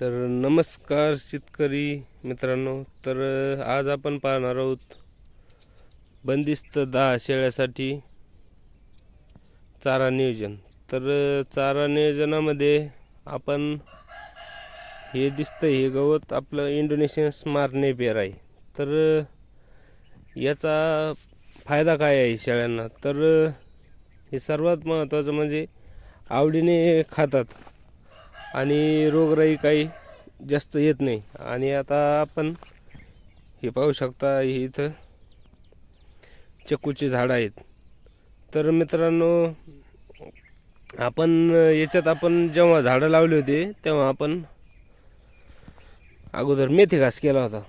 तर नमस्कार शेतकरी मित्रांनो तर आज आपण पाहणार आहोत बंदिस्त दहा शेळ्यासाठी चारा नियोजन. तर चारा नियोजनामध्ये आपण हे दिसतं हे गवत आपलं इंडोनेशियन स्मारने पेर आहे. तर याचा फायदा काय आहे शेळ्यांना? तर हे सर्वात महत्त्वाचं म्हणजे आवडीने खातात. आणि रोगराई काही जास्त येत नाही. आणि आता आपण हे पाहू शकता इथं चक्कूचे झाडं आहेत. तर मित्रांनो आपण याच्यात आपण जेव्हा झाडं लावली होती तेव्हा आपण अगोदर मेथी घास केला होता.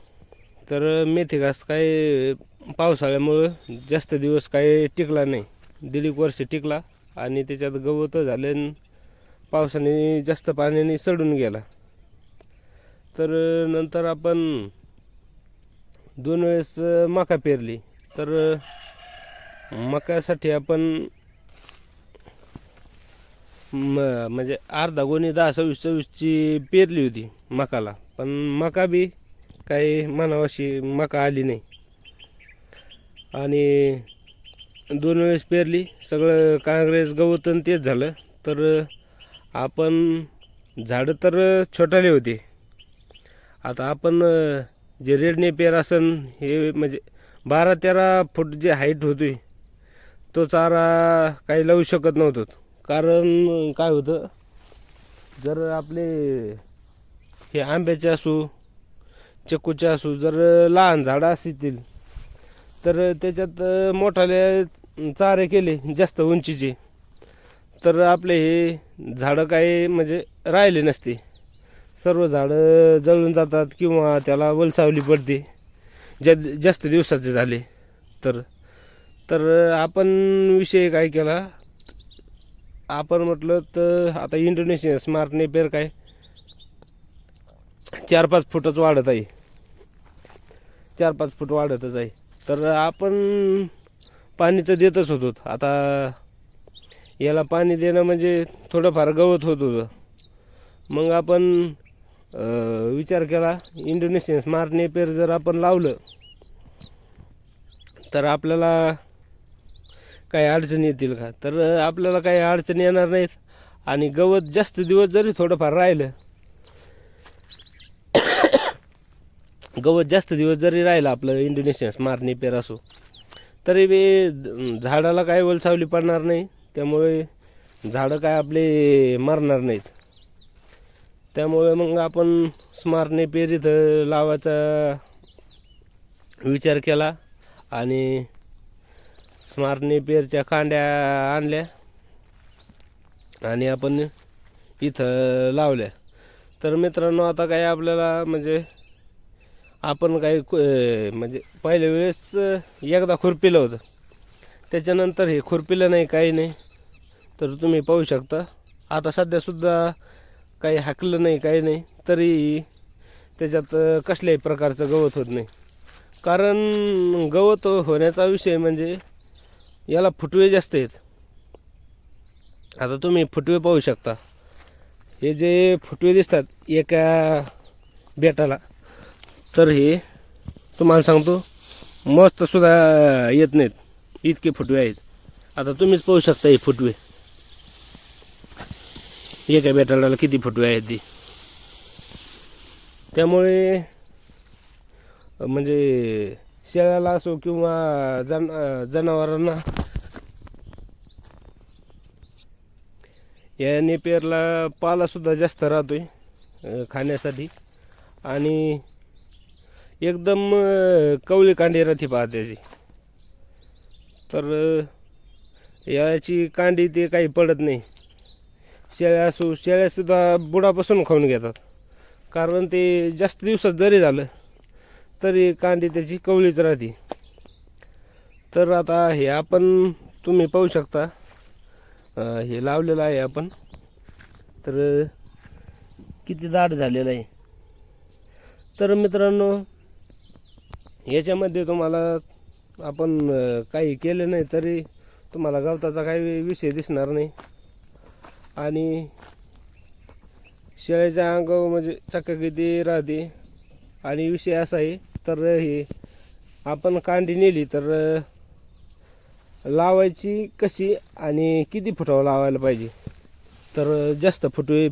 तर मेथी घास काय पावसाळ्यामुळं जास्त दिवस काही टिकला नाही. दीड एक वर्ष टिकला आणि त्याच्यात गवत झाले आणि पावसाने जास्त पाण्याने सडून गेला. तर नंतर आपण दोन वेळेस मका पेरली. तर मकासाठी आपण म म्हणजे अर्धा गोणी दहा सव्वीस सव्वीसची पेरली होती मकाला. पण मका बी काही म्हणावाशी मका आली नाही. आणि दोन वेळेस पेरली. सगळं काँग्रेस गवत आणि तेच झालं. तर आपण झाडं तर छोटाले होते. आता आपण जे रेडने पेरासन हे म्हणजे बारा तेरा फूट जे हाईट होती तो चारा काही लावू शकत नव्हतो कारण काय होतं जर आपले हे आंब्याचे असू चिकूचे असू जर लहान झाडं असतील तर त्याच्यात मोठाले चारे केले जास्त उंचीचे. तर आपले हे झाडं काही म्हणजे राहिले नसते. सर्व झाडं जळून जातात किंवा त्याला वलसावली पडते. ज्या जास्त दिवसाचे झाले. तर तर आपण विषय काय केला? आपण म्हटलं तर आता इंडोनेशियन स्मार्ट नेपेर काय? चार पाच फुटच वाढत आहे. चार पाच फूट वाढतच आहे. तर आपण पाणी तर देतच होतो आता याला पाणी देणं म्हणजे थोडंफार गवत होत होतं. मग आपण विचार केला इंडोनेशियन स्मार्ट नेपेर जर आपण लावलं तर आपल्याला काही अडचणी येतील का? तर आपल्याला काही अडचणी येणार नाहीत. आणि गवत जास्त दिवस जरी थोडंफार राहिलं गवत जास्त दिवस जरी राहिलं आपलं इंडोनेशियन स्मार्ट नेपेर असो तरी बी झाडाला काय वलसावली पडणार नाही. त्यामुळे झाडं काय आपले मरणार नाहीत. त्यामुळे मग आपण स्मारने पेरीत इथं लावायचा विचार केला आणि स्मारने पेरच्या कांड्या आणल्या आणि आपण इथं लावल्या. तर मित्रांनो आता काय आपल्याला म्हणजे आपण काही कु- म्हणजे पहिल्या वेळेस एकदा खुरपिलं होतं. त्याच्यानंतर हे खुरपिलं नाही काही नाही. तर तुम्ही पाहू शकता. आता सध्यासुद्धा काही हाकलं नाही काही नाही. तरी त्याच्यात कसल्याही प्रकारचं गवत होत नाही. कारण गवत होण्याचा विषय म्हणजे याला फुटवे जास्त आहेत. आता तुम्ही फुटवे पाहू शकता. हे जे फुटवे दिसतात एका बेटाला तर हे तुम्हाला सांगतो मस्तसुद्धा येत नाहीत. इतके फुटवे आहेत. आता तुम्हीच पाहू शकता हे फुटवे. एका बेटाला किती फुटवे आहेत ते? त्यामुळे म्हणजे शेळ्याला असो किंवा जन जनावरांना या नेपियरला पालासुद्धा जास्त राहतोय आहे खाण्यासाठी. आणि एकदम कवळी कांडी राहते पहा त्याची. तर याची कांडी ते काही पडत नाही. शेळ्या असू शेळ्यासुद्धा बुडापासून खाऊन घेतात. कारण ते जास्त दिवसात जरी झालं तरी कांडी त्याची कवळीच राहते. तर आता हे आपण तुम्ही पाहू शकता हे लावलेलं आहे आपण. तर किती दाट झालेलं आहे. तर मित्रांनो याच्यामध्ये तुम्हाला आपण काही केलं नाही तरी तुम्हाला गवताचा काही विषय दिसणार नाही. आणि शेळ्याच्या अंगावर म्हणजे चकाकिती राहते. आणि विषय असा आहे तर हे आपण कांडी नेली तर लावायची कशी आणि किती फुटावं लावायला पाहिजे? तर जास्त फुटवे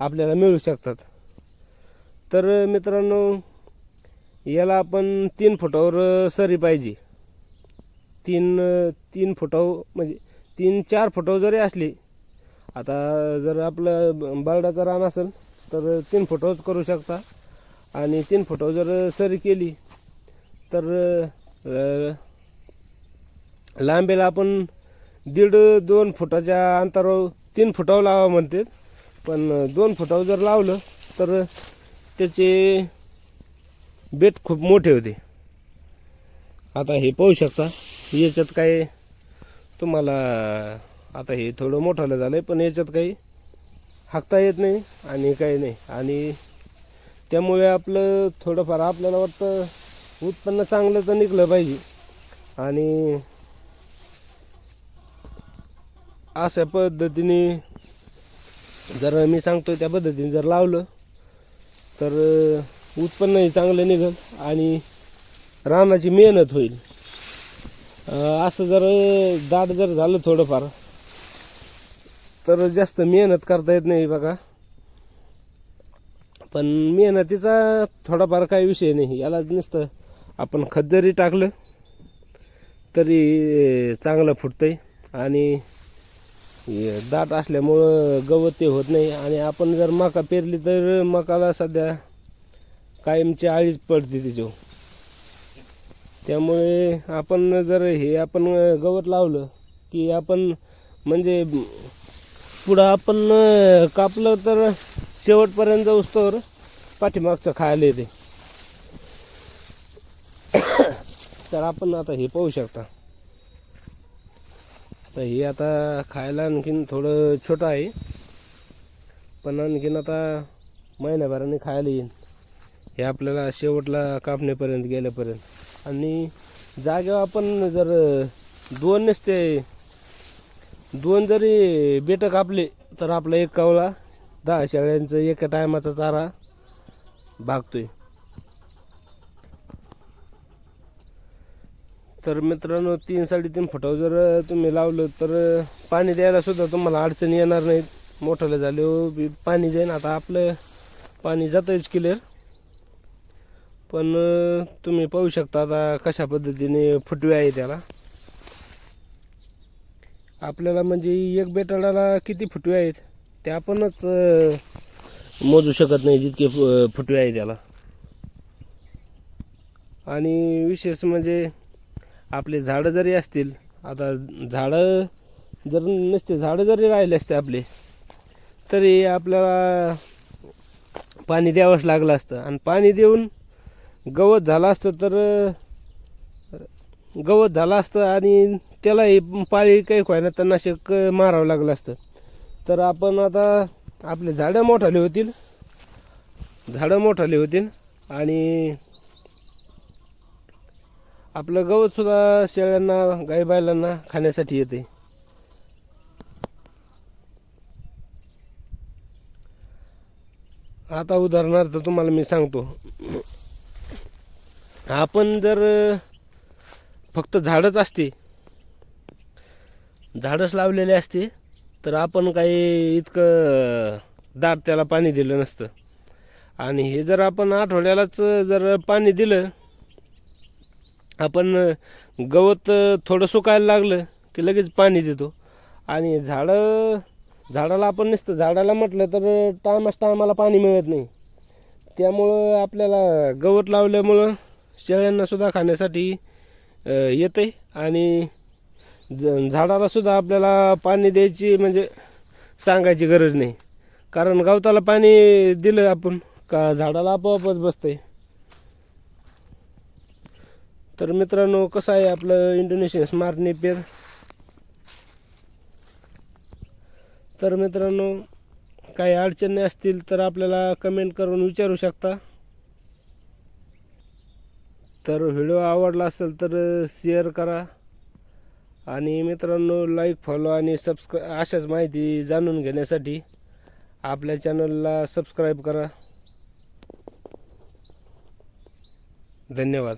आपल्याला मिळू शकतात. तर मित्रांनो याला आपण तीन फुटावर सरी पाहिजे. तीन तीन फुटाव म्हणजे तीन चार फुटाव जरी असली आता जर आपलं बरडाचं रान असेल तर तीन फुटावरच करू शकता. आणि तीन फुटावर जर सरी केली तर लांबीला आपण दीड दोन फुटाच्या अंतरावर तीन फुटावर लावा म्हणते. पण दोन फुटावर जर लावलं तर त्याचे बेट खूप मोठे होते. आता हे पाहू शकता. याच्यात काय तुम्हाला आता हे थोडं मोठं झालं आहे पण याच्यात काही हाकता येत नाही आणि काही नाही. आणि त्यामुळे आपलं थोडंफार आपल्याला वाटतं उत्पन्न चांगलं तर निघलं पाहिजे. आणि अशा पद्धतीने जर मी सांगतो त्या पद्धतीने जर लावलं तर उत्पन्नही चांगलं निघेल आणि रानाची मेहनत होईल. असं जर दाट जर झालं थोडंफार तर जास्त मेहनत करता येत नाही बघा. पण मेहनतीचा थोडाफार काही विषय नाही. याला नुसतं आपण खत जरी टाकलं तरी चांगलं फुटतंय. आणि दाट असल्यामुळं गवत ते होत नाही. आणि आपण जर मका पेरली तर मकाला सध्या कायमची आळीच पडते तिच्यावर. त्यामुळे आपण जर हे आपण गवत लावलं की आपण म्हणजे पुढं आपण कापलं तर शेवटपर्यंत जाऊस तर पाठीमागचं खायला येते. तर आपण आता हे पाहू शकता. आता हे आता खायला आणखीन थोडं छोटं आहे. पण आणखीन आता महिन्याभराने खायला येईल हे आपल्याला शेवटला कापण्यापर्यंत गेल्यापर्यंत. आणि जागेवर आपण जर दोन नसते दोन जरी बेटं कापले तर आपला एक कावळा दहा शेळ्यांचं एका टायमाचा चारा भागतोय. तर मित्रांनो तीन साडेतीन फुटावर जर तुम्ही लावलं तर पाणी द्यायला सुद्धा तुम्हाला अडचणी येणार नाहीत मोठ्याला झाले हो, बी पाणी जाईन. आता आपलं पाणी जातंच क्लिअर पण तुम्ही पाहू शकता आता कशा पद्धतीने फुटवे आहे त्याला. आपल्याला म्हणजे एक बेटाडाला किती फुटवे आहेत ते आपणच मोजू शकत नाही जितके फु- फुटवे आहे त्याला आणि विशेष म्हणजे आपले झाडं जरी असतील आता झाडं जर नसते झाडं जरी राहिले असते आपले तरी आपल्याला पाणी द्यावंच लागलं असतं. आणि पाणी देऊन गवत झालं असतं तर गवत झालं असतं आणि त्यालाही पाळी काही व्हायना तर नाशक मारावं लागलं असतं. तर आपण आता आपले झाडं मोठाले होतील. झाडं मोठाले होतील आणि आपलं गवतसुद्धा शेळ्यांना गाई खाण्यासाठी येते. आता उदाहरणार्थ तुम्हाला मी सांगतो. आपण जर फक्त झाडच असते झाडच लावलेले असते तर आपण काही इतकं दाट त्याला पाणी दिलं नसतं. आणि हे जर आपण आठवड्यालाच जर पाणी दिलं आपण गवत थोडं सुकायला लागलं की लगेच पाणी देतो. आणि झाडं झाडाला आपण नसतं झाडाला म्हटलं तर टायमाच टायमाला पाणी मिळत नाही. त्यामुळं आपल्याला गवत लावल्यामुळं शेळ्यांनासुद्धा खाण्यासाठी येतं आहे आणि झाडाला सुद्धा आपल्याला पाणी द्यायची म्हणजे सांगायची गरज नाही. कारण गवताला पाणी दिलं आपण का झाडाला आपोआपच बसतंय. तर मित्रांनो कसं आहे आपलं इंडोनेशियन स्मार्ट नेपियर तर मित्रांनो काही अडचणी असतील तर आपल्याला कमेंट करून विचारू शकता. तर व्हिडिओ आवडला असेल तर शेअर करा. आणि मित्रांनो लाईक फॉलो आणि सबस्क्रा अशाच माहिती जाणून घेण्यासाठी आपल्या चॅनलला सबस्क्राईब करा. धन्यवाद.